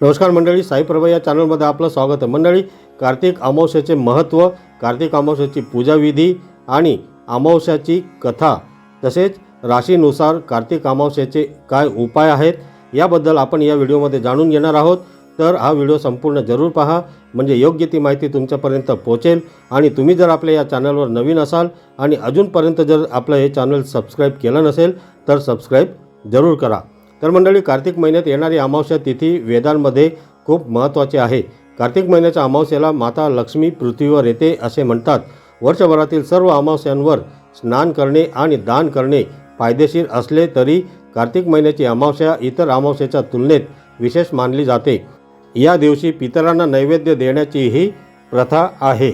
नमस्कार मंडळी साईप्रभा या चॅनलमध्ये आपलं स्वागत आहे. मंडळी कार्तिक अमावस्याचे महत्त्व कार्तिक अमावस्याची पूजाविधी आणि अमावस्याची कथा तसेच राशीनुसार कार्तिक अमावस्याचे काय उपाय आहेत याबद्दल आपण या व्हिडिओमध्ये जाणून घेणार आहोत. तर हा व्हिडिओ संपूर्ण जरूर पहा म्हणजे योग्य ती माहिती तुमच्यापर्यंत पोहोचेल. आणि तुम्ही जर आपल्या या चॅनलवर नवीन असाल आणि अजूनपर्यंत जर आपलं हे चॅनल सबस्क्राईब केलं नसेल तर सबस्क्राईब जरूर करा. तर मंडळी कार्तिक महिन्यात येणारी अमावस्या तिथी वेदांमध्ये खूप महत्त्वाची आहे. कार्तिक महिन्याच्या अमावस्येला माता लक्ष्मी पृथ्वीवर येते असे म्हणतात. वर्षभरातील सर्व अमावस्यांवर स्नान करणे आणि दान करणे फायदेशीर असले तरी कार्तिक महिन्याची अमावस्या इतर अमावस्येच्या तुलनेत विशेष मानली जाते. या दिवशी पितरांना नैवेद्य देण्याची ही प्रथा आहे.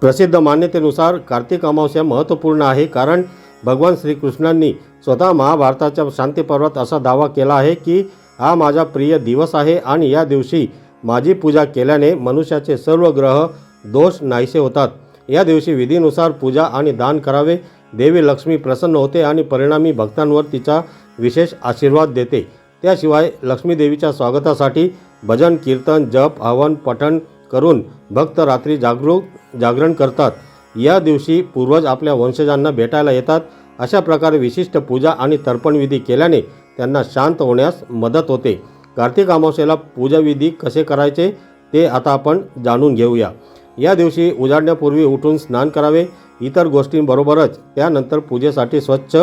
प्रसिद्ध मान्यतेनुसार कार्तिक अमावस्या महत्त्वपूर्ण आहे कारण भगवान श्रीकृष्णांनी स्वतः महाभारताच्या शांतीपर्वात असा दावा केला आहे की हा माझा प्रिय दिवस आहे आणि या दिवशी माझी पूजा केल्याने मनुष्याचे सर्व ग्रह दोष नाहीसे होतात. या दिवशी विधीनुसार पूजा आणि दान करावे. देवी लक्ष्मी प्रसन्न होते आणि परिणामी भक्तांवर तिचा विशेष आशीर्वाद देते. त्याशिवाय लक्ष्मी देवीच्या स्वागतासाठी भजन कीर्तन जप हवन पठण करून भक्त रात्री जागरूक जागरण करतात. या दिवशी पूर्वज आपल्या वंशजांना भेटायला येतात. अशा प्रकारे विशिष्ट पूजा आणि तर्पणविधी केल्याने त्यांना शांत होण्यास मदत होते. कार्तिक अमावस्येला पूजाविधी कसे करायचे ते आता आपण जाणून घेऊया. या दिवशी उजाडण्यापूर्वी उठून स्नान करावे इतर गोष्टींबरोबरच त्यानंतर पूजेसाठी स्वच्छ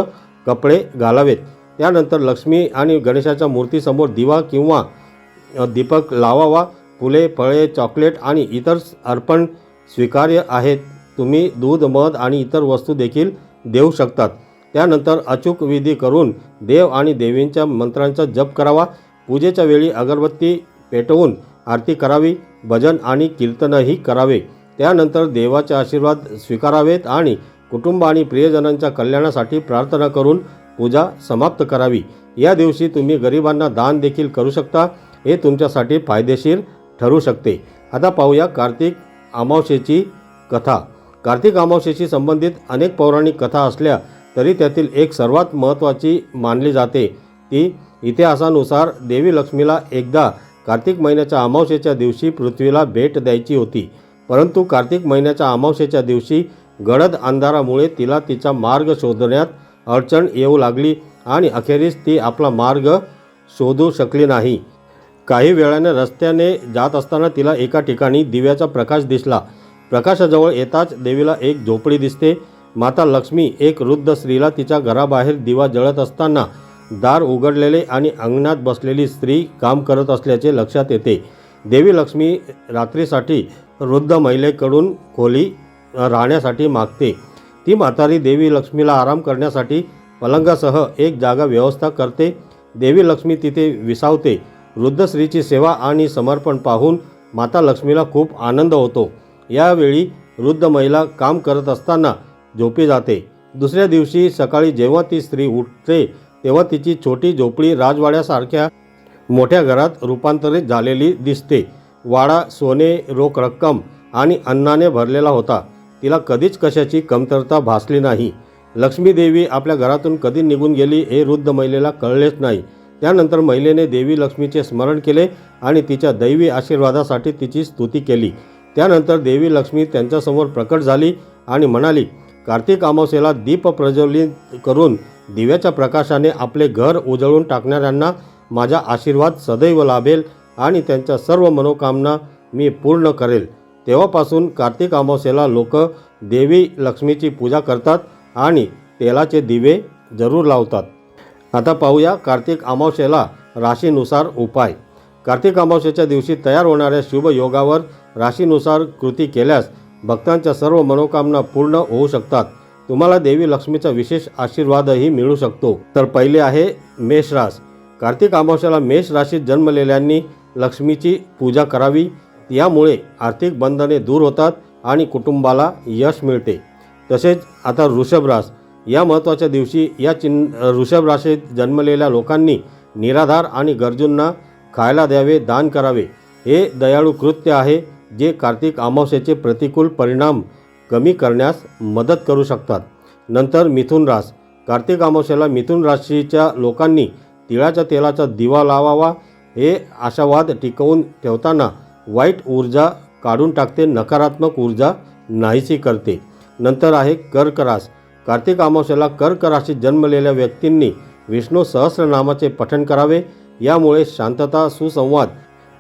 कपडे घालावेत. त्यानंतर लक्ष्मी आणि गणेशाच्या मूर्तीसमोर दिवा किंवा दीपक लावावा. फुले फळे चॉकलेट आणि इतर अर्पण स्वीकार्य आहेत. तुम्ही दूध मध आणि इतर वस्तू देखील देऊ शकतात. त्यानंतर अचूक विधी करून देव आणि देवींच्या मंत्रांचा जप करावा. पूजेच्या वेळी अगरबत्ती पेटवून आरती करावी. भजन आणि कीर्तनही करावे. त्यानंतर देवाचे आशीर्वाद स्वीकारावेत आणि कुटुंब आणि प्रियजनांच्या कल्याणासाठी प्रार्थना करून पूजा समाप्त करावी. या दिवशी तुम्ही गरिबांना दान देखील करू शकता. हे तुमच्यासाठी फायदेशीर ठरू शकते. आता पाहूया कार्तिक अमावस्येची कथा. कार्तिक अमावस्येशी संबंधित अनेक पौराणिक कथा असल्या तरी त्यातील एक सर्वात महत्त्वाची मानली जाते. ती इतिहासानुसार देवी लक्ष्मीला एकदा कार्तिक महिन्याच्या अमावस्येच्या दिवशी पृथ्वीला भेट द्यायची होती. परंतु कार्तिक महिन्याच्या अमावस्येच्या दिवशी गडद अंधारामुळे तिला तिचा मार्ग शोधण्यात अडचण येऊ लागली आणि अखेरीस ती आपला मार्ग शोधू शकली नाही. काही वेळाने रस्त्याने जात असताना तिला एका ठिकाणी दिव्याचा प्रकाश दिसला. प्रकाशाजवळ येताच देवीला एक झोपडी दिसते. माता लक्ष्मी एक वृद्ध स्त्रीला तिच्या घराबाहेर दिवा जळत असताना दार उघडलेले आणि अंगणात बसलेली स्त्री काम करत असल्याचे लक्षात येते. देवी लक्ष्मी रात्रीसाठी वृद्ध महिलेकडून खोली राहण्यासाठी मागते. ती म्हातारी देवी लक्ष्मीला आराम करण्यासाठी पलंगासह एक जागा व्यवस्था करते. देवी लक्ष्मी तिथे विसावते. वृद्ध स्त्रीची सेवा आणि समर्पण पाहून माता लक्ष्मीला खूप आनंद होतो. यावेळी वृद्ध महिला काम करत असताना झोपी जाते. दुसऱ्या दिवशी सकाळी जेव्हा ती स्त्री उठते तेव्हा तिची छोटी झोपडी राजवाड्यासारख्या मोठ्या घरात रूपांतरित झालेली दिसते. वाडा सोने रोख रक्कम आणि अन्नाने भरलेला होता. तिला कधीच कशाची कमतरता भासली नाही. लक्ष्मीदेवी आपल्या घरातून कधी निघून गेली हे वृद्ध महिलेला कळलेच नाही. त्यानंतर महिलेने देवी लक्ष्मीचे स्मरण केले आणि तिच्या दैवी आशीर्वादासाठी तिची स्तुती केली. त्यानंतर देवी लक्ष्मी त्यांच्यासमोर प्रकट झाली आणि म्हणाली कार्तिक अमावस्येला दीप प्रज्वलित करून दिव्याच्या प्रकाशाने आपले घर उजळून टाकणाऱ्यांना माझा आशीर्वाद सदैव लाभेल आणि त्यांच्या सर्व मनोकामना मी पूर्ण करेल. तेव्हापासून कार्तिक अमावस्येला लोक देवी लक्ष्मीची पूजा करतात आणि तेलाचे दिवे जरूर लावतात. आता पाहूया कार्तिक अमावस्येला राशीनुसार उपाय. कार्तिक अमावस्येच्या दिवशी तयार होणाऱ्या शुभ योगावर राशीनुसार कृती केल्यास भक्तांच्या सर्व मनोकामना पूर्ण होऊ शकतात. तुम्हाला देवी लक्ष्मीचा विशेष आशीर्वादही मिळू शकतो. तर पहिले आहे मेष रास. कार्तिक अमावस्याला मेष राशीत जन्मलेल्यांनी लक्ष्मीची पूजा करावी. यामुळे आर्थिक बंधने दूर होतात आणि कुटुंबाला यश मिळते. तसेच आता वृषभ रास. या महत्त्वाच्या दिवशी या चिन्ह वृषभ राशीत जन्मलेल्या लोकांनी निराधार आणि गरजूंना खायला द्यावे दान करावे. हे दयाळू कृत्य आहे. जे कार्तिक अमावस्येचे प्रतिकूल परिणाम कमी करण्यास मदत करू शकतात. नंतर मिथुन रास. कार्तिक अमावस्येला मिथुन राशीच्या लोकांनी तिळाच्या तेलाचा दिवा लावावा हे आशावाद टिकवून ठेवताना वाईट ऊर्जा काढून टाकते नकारात्मक ऊर्जा नाहीशी करते. नंतर आहे कर्क रास. कार्तिक अमावस्याला कर्क राशीत जन्मलेल्या व्यक्तींनी विष्णू सहस्रनामाचे पठण करावे यामुळे शांतता सुसंवाद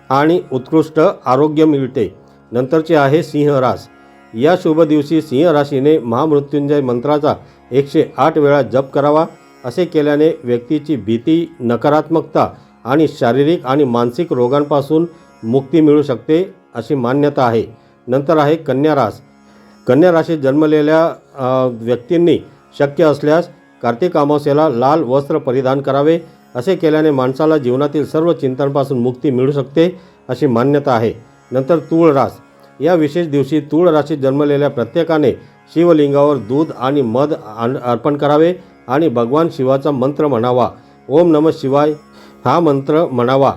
आणि उत्कृष्ट आरोग्य मिळते. नंतरचे आहे सिंह रास. या शुभ दिवशी सिंह राशीने महामृत्युंजय मंत्राचा एकशे आठ वेळा जप करावा असे केल्याने व्यक्तीची भीती नकारात्मकता आणि शारीरिक आणि मानसिक रोगांपासून मुक्ती मिळू शकते अशी मान्यता आहे. नंतर आहे कन्या रास. कन्या राशीत जन्मलेल्या व्यक्तींनी शक्य असल्यास कार्तिक अमावस्येला लाल वस्त्र परिधान करावे असे केल्याने माणसाला जीवनातील सर्व चिंतांपासून मुक्ती मिळू शकते अशी मान्यता आहे. नंतर तूळ रास. या विशेष दिवशी तूळ राशीत जन्मलेल्या प्रत्येकाने शिवलिंगावर दूध आणि मध अर्पण करावे आणि भगवान शिवाचा मंत्र म्हणावा. ओम नम शिवाय हा मंत्र म्हणावा.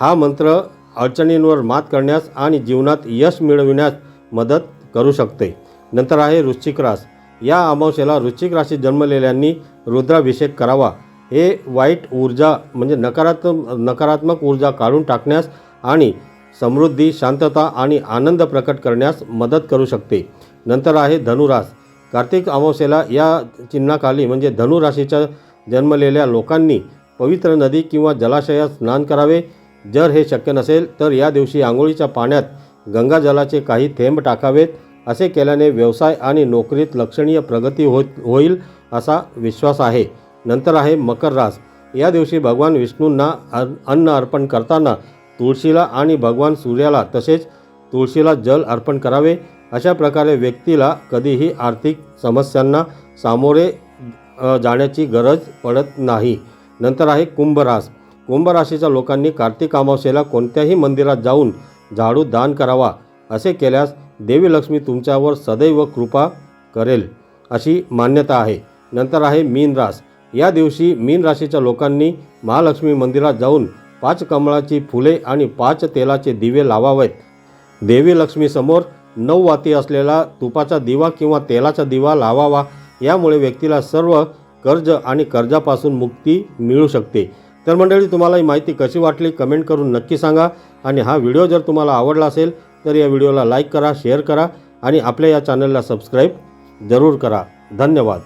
हा मंत्र अडचणींवर मात करण्यास आणि जीवनात यश मिळविण्यास मदत करू शकते. नंतर आहे वृश्चिक रास. या अमावस्येला वृश्चिक राशीत जन्मलेल्यांनी रुद्राभिषेक करावा. हे वाईट ऊर्जा म्हणजे नकारात्मक नकारात्मक ऊर्जा काढून टाकण्यास आणि समृद्धी शांतता आणि आनंद प्रकट करण्यास मदत करू शकते. नंतर आहे धनुरास. कार्तिक अमावस्येला या चिन्हाखाली म्हणजे धनुराशीच्या जन्मलेल्या लोकांनी पवित्र नदी किंवा जलाशयात स्नान करावे. जर हे शक्य नसेल तर या दिवशी आंघोळीच्या पाण्यात गंगाजलाचे काही थेंब टाकावेत. असे केल्याने व्यवसाय आणि नोकरीत लक्षणीय प्रगती हो होईल असा विश्वास आहे. नंतर आहे मकर रास. या दिवशी भगवान विष्णूंना अन्न अर्पण करताना तुळशीला आणि भगवान सूर्याला तसेच तुळशीला जल अर्पण करावे. अशा प्रकारे व्यक्तीला कधीही आर्थिक समस्यांना सामोरे जाण्याची गरज पडत नाही. नंतर आहे कुंभरास. कुंभराशीच्या लोकांनी कार्तिक अमावस्येला कोणत्याही मंदिरात जाऊन झाडू दान करावा असे केल्यास देवी लक्ष्मी तुमच्यावर सदैव कृपा करेल अशी मान्यता आहे. नंतर आहे मीन रास या दिवशी मीन राशीच्या लोकांनी महालक्ष्मी मंदिरात जाऊन पाच कमळाची फुले आणि पाच तेलाचे दिवे लावावेत. देवी लक्ष्मीसमोर नऊ वाती असलेला तुपाचा दिवा किंवा तेलाचा दिवा लावावा यामुळे व्यक्तीला सर्व कर्ज आणि कर्जापासून मुक्ती मिळू शकते. तर मंडळी तुम्हाला ही माहिती कशी वाटली कमेंट करून नक्की सांगा आणि हा व्हिडिओ जर तुम्हाला आवडला असेल तर या व्हिडिओला लाईक करा शेअर करा आणि आपल्या या चॅनलला सबस्क्राईब जरूर करा. धन्यवाद.